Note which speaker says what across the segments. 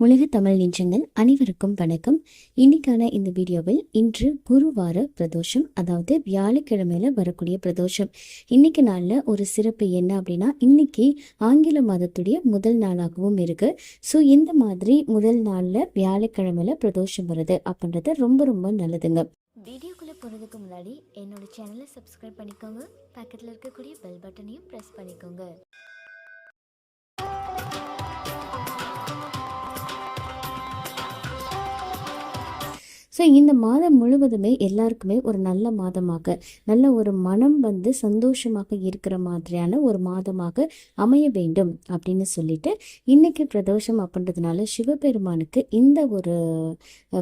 Speaker 1: உலக தமிழ் நெஞ்சங்கள் அனைவருக்கும் வணக்கம். இன்னைக்கான இந்த வீடியோவில் இன்று குருவார பிரதோஷம் அதாவது வியாழக்கிழமையில வரக்கூடிய பிரதோஷம். இன்னைக்கு நாளில் ஒரு சிறப்பு என்ன அப்படின்னா இன்னைக்கு ஆங்கில மாதத்துடைய முதல் நாளாகவும் இருக்கு. ஸோ இந்த மாதிரி முதல் நாளில் வியாழக்கிழமையில பிரதோஷம் வருது அப்படின்றது ரொம்ப ரொம்ப நல்லதுங்க.
Speaker 2: வீடியோக்குள்ளே போகிறதுக்கு முன்னாடி என்னோட சேனலை சப்ஸ்கிரைப் பண்ணிக்கோங்க. பக்கத்தில் இருக்கக்கூடிய பெல் பட்டனையும் ப்ரெஸ் பண்ணிக்கோங்க.
Speaker 1: ஸோ இந்த மாதம் முழுவதுமே எல்லாருக்குமே ஒரு நல்ல மாதமாக நல்ல ஒரு மனம் வந்து சந்தோஷமாக இருக்கிற மாதிரியான ஒரு மாதமாக அமைய வேண்டும் அப்படின்னு சொல்லிட்டு இன்னைக்கு பிரதோஷம் அப்படின்றதுனால சிவபெருமானுக்கு இந்த ஒரு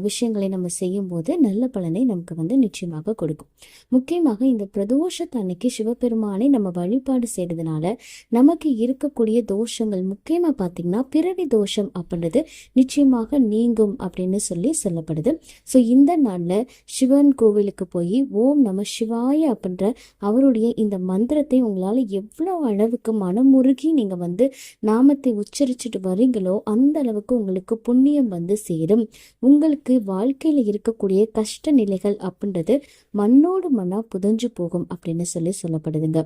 Speaker 1: விஷயங்களை நம்ம செய்யும்போது நல்ல பலனை நமக்கு வந்து நிச்சயமாக கொடுக்கும். முக்கியமாக இந்த பிரதோஷத்தை அன்னைக்கு சிவபெருமானை நம்ம வழிபாடு செய்கிறதுனால நமக்கு இருக்கக்கூடிய தோஷங்கள் முக்கியமாக பார்த்தீங்கன்னா பிறவி தோஷம் அப்படின்றது நிச்சயமாக நீங்கும் அப்படின்னு சொல்லி சொல்லப்படுது. ஸோ இந்த நாளில் சிவன் கோவிலுக்கு போய் ஓம் நம சிவாய அப்படின்ற அவருடைய இந்த மந்திரத்தை உங்களால் எவ்வளோ அளவுக்கு மனமுருகி நீங்கள் வந்து நாமத்தை உச்சரிச்சுட்டு வரீங்களோ அந்த அளவுக்கு உங்களுக்கு புண்ணியம் வந்து சேரும். உங்களுக்கு வாழ்க்கையில் இருக்கக்கூடிய கஷ்ட நிலைகள் அப்படின்றது மண்ணோடு மண்ணாக புதஞ்சு போகும் அப்படின்னு சொல்லி சொல்லப்படுதுங்க.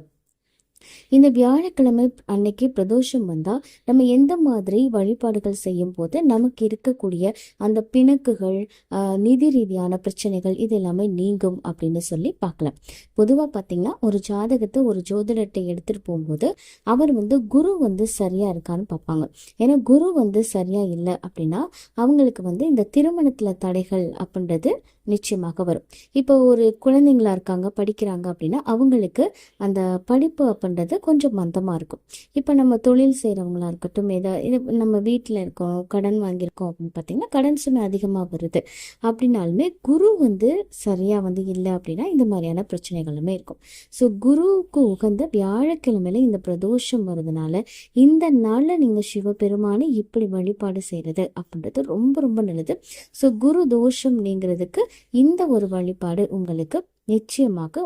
Speaker 1: இந்த வியாழக்கிழமை அன்னைக்கு பிரதோஷம் வந்தால் நம்ம எந்த மாதிரி வழிபாடுகள் செய்யும் போது நமக்கு இருக்கக்கூடிய அந்த பிணக்குகள் ஆஹ், நிதி ரீதியான பிரச்சனைகள் இது எல்லாமே நீங்கும் அப்படின்னு சொல்லி பார்க்கலாம். பொதுவாக பாத்தீங்கன்னா ஒரு ஜாதகத்தை ஒரு ஜோதிடத்தை எடுத்துகிட்டு போகும்போது அவர் வந்து குரு வந்து சரியாக இருக்கான்னு பார்ப்பாங்க. ஏன்னா குரு வந்து சரியாக இல்லை அப்படின்னா அவங்களுக்கு வந்து இந்த திருமணத்தில் தடைகள் அப்படின்றது நிச்சயமாக வரும். இப்போ ஒரு குழந்தைங்களா இருக்காங்க படிக்கிறாங்க அப்படின்னா அவங்களுக்கு அந்த படிப்பு அப்படின்றது கொஞ்சம் மந்தமாக இருக்கும். இப்போ நம்ம தொழில் செய்கிறவங்களா இருக்கட்டும் ஏதா இது நம்ம வீட்டில் இருக்கோம் கடன் வாங்கியிருக்கோம் அப்படின்னு பார்த்தீங்கன்னா கடன் சுமை அதிகமாக வருது. அப்படின்னாலுமே குரு வந்து சரியாக வந்து இல்லை அப்படின்னா இந்த மாதிரியான பிரச்சனைகளுமே இருக்கும். ஸோ குருவுக்கு உகந்த வியாழக்கிழமையில இந்த பிரதோஷம் வருதுனால இந்த நாளில் நீங்கள் சிவபெருமானை இப்படி வழிபாடு செய்கிறது அப்படின்றது ரொம்ப ரொம்ப நல்லது. ஸோ குரு தோஷம் நீங்கிறதுக்கு இந்த ஒரு வழிபாடு உங்களுக்கு நிச்சயமாக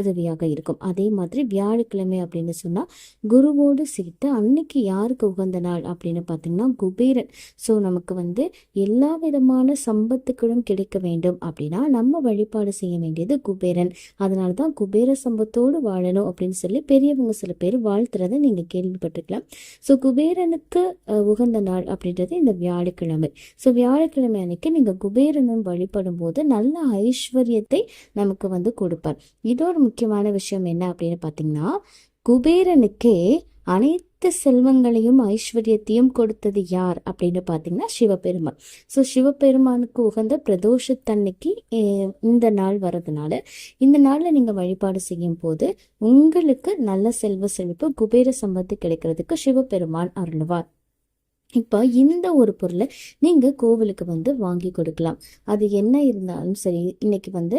Speaker 1: உதவியாக இருக்கும். அதே மாதிரி வியாழக்கிழமை அப்படின்னு சொன்னால் குருவோடு சேர்த்து அன்னைக்கு யாருக்கு உகந்த நாள் அப்படின்னு பார்த்தீங்கன்னா குபேரன். ஸோ நமக்கு வந்து எல்லா விதமான சம்பத்துக்களும் கிடைக்க வேண்டும் அப்படின்னா நம்ம வழிபாடு செய்ய வேண்டியது குபேரன். அதனால தான் குபேர சம்பத்தோடு வாழணும் அப்படின்னு சொல்லி பெரியவங்க சில பேர் வாழ்த்துறதை நீங்கள் கேள்விப்பட்டிருக்கலாம். ஸோ குபேரனுக்கு உகந்த நாள் அப்படின்றது இந்த வியாழக்கிழமை. ஸோ வியாழக்கிழமை அன்னைக்கு நீங்கள் குபேரனும் வழிபடும் போது நல்ல ஐஸ்வர்யத்தை நமக்கு வந்து கொடுப்பார். இதோட முக்கியமான விஷயம் என்ன அப்படின்னு பார்த்தீங்கன்னா குபேரனுக்கே அனைத்து செல்வங்களையும் ஐஸ்வர்யத்தையும் கொடுத்தது யார் அப்படின்னு பார்த்தீங்கன்னா சிவபெருமான். ஸோ சிவபெருமானுக்கு உகந்த பிரதோஷத்தன்னைக்கு இந்த நாள் வர்றதுனால இந்த நாளில் நீங்கள் வழிபாடு செய்யும் போது உங்களுக்கு நல்ல செல்வ செழிப்பு குபேர சம்பத்து கிடைக்கிறதுக்கு சிவபெருமான் அருள்வார். இப்போ இந்த ஒரு பொருளை நீங்கள் கோவிலுக்கு வந்து வாங்கி கொடுக்கலாம். அது என்ன இருந்தாலும் சரி இன்னைக்கு வந்து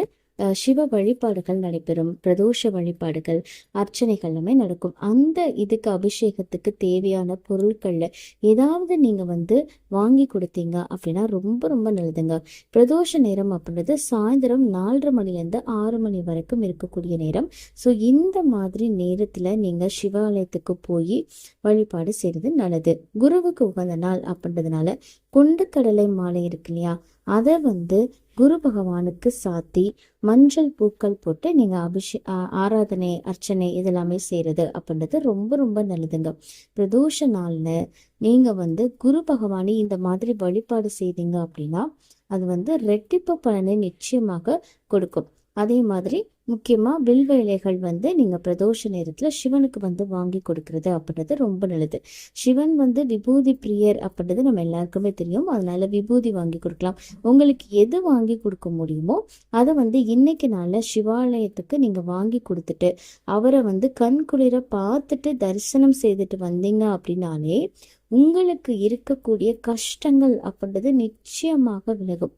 Speaker 1: சிவ வழிபாடுகள் நடைபெறும். பிரதோஷ வழிபாடுகள் அர்ச்சனைகள் எல்லாமே நடக்கும். அந்த இதுக்கு அபிஷேகத்துக்கு தேவையான பொருட்களில் ஏதாவது நீங்கள் வந்து வாங்கி கொடுத்தீங்க அப்படின்னா ரொம்ப ரொம்ப நல்லதுங்க. பிரதோஷ நேரம் அப்படின்றது சாயந்தரம் நாலரை மணிலேருந்து ஆறு மணி வரைக்கும் இருக்கக்கூடிய நேரம். ஸோ இந்த மாதிரி நேரத்தில் நீங்கள் சிவாலயத்துக்கு போய் வழிபாடு செய்கிறது நல்லது. குருவுக்கு உகந்த நாள் அப்படின்றதுனால கொண்டு கடலை மாலை இருக்கு இல்லையா? அதை வந்து குரு பகவானுக்கு சாத்தி மஞ்சள் பூக்கள் போட்டு நீங்கள் அபிஷே ஆராதனை அர்ச்சனை இதெல்லாமே செய்கிறது அப்படின்றது ரொம்ப ரொம்ப நல்லதுங்க. பிரதோஷ நாளில் நீங்கள் வந்து குரு பகவானை இந்த மாதிரி வழிபாடு செய்தீங்க அப்படின்னா அது வந்து ரெட்டிப்பு பலனை நிச்சயமாக கொடுக்கும். அதே மாதிரி முக்கியமாக வில்வ இலைகள் வந்து நீங்கள் பிரதோஷ நேரத்தில் சிவனுக்கு வந்து வாங்கி கொடுக்கறது அப்படின்றது ரொம்ப நல்லது. சிவன் வந்து விபூதி பிரியர் அப்படின்றது நம்ம எல்லாருக்குமே தெரியும். அதனால விபூதி வாங்கி கொடுக்கலாம். உங்களுக்கு எது வாங்கி கொடுக்க முடியுமோ அதை வந்து இன்னைக்கு நாளில் சிவாலயத்துக்கு நீங்கள் வாங்கி கொடுத்துட்டு அவரை வந்து கண் குளிர பார்த்துட்டு தரிசனம் செய்துட்டு வந்தீங்க அப்படின்னாலே உங்களுக்கு இருக்கக்கூடிய கஷ்டங்கள் அப்படின்றது நிச்சயமாக விலகும்.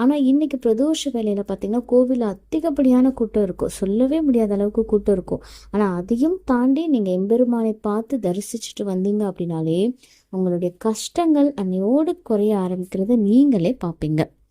Speaker 1: ஆனால் இன்றைக்கி இன்னைக்கு பிரதோஷ வேலையில் பார்த்தீங்கன்னா கோவில் அதிகப்படியான கூட்டம் இருக்கும். சொல்லவே முடியாத அளவுக்கு கூட்டம் இருக்கும். ஆனால் அதையும் தாண்டி நீங்கள் எம்பெருமானை பார்த்து தரிசிச்சுட்டு வந்தீங்க அப்படின்னாலே உங்களுடைய கஷ்டங்கள் அன்னையோடு குறைய ஆரம்பிக்கிறத நீங்களே பார்ப்பீங்க.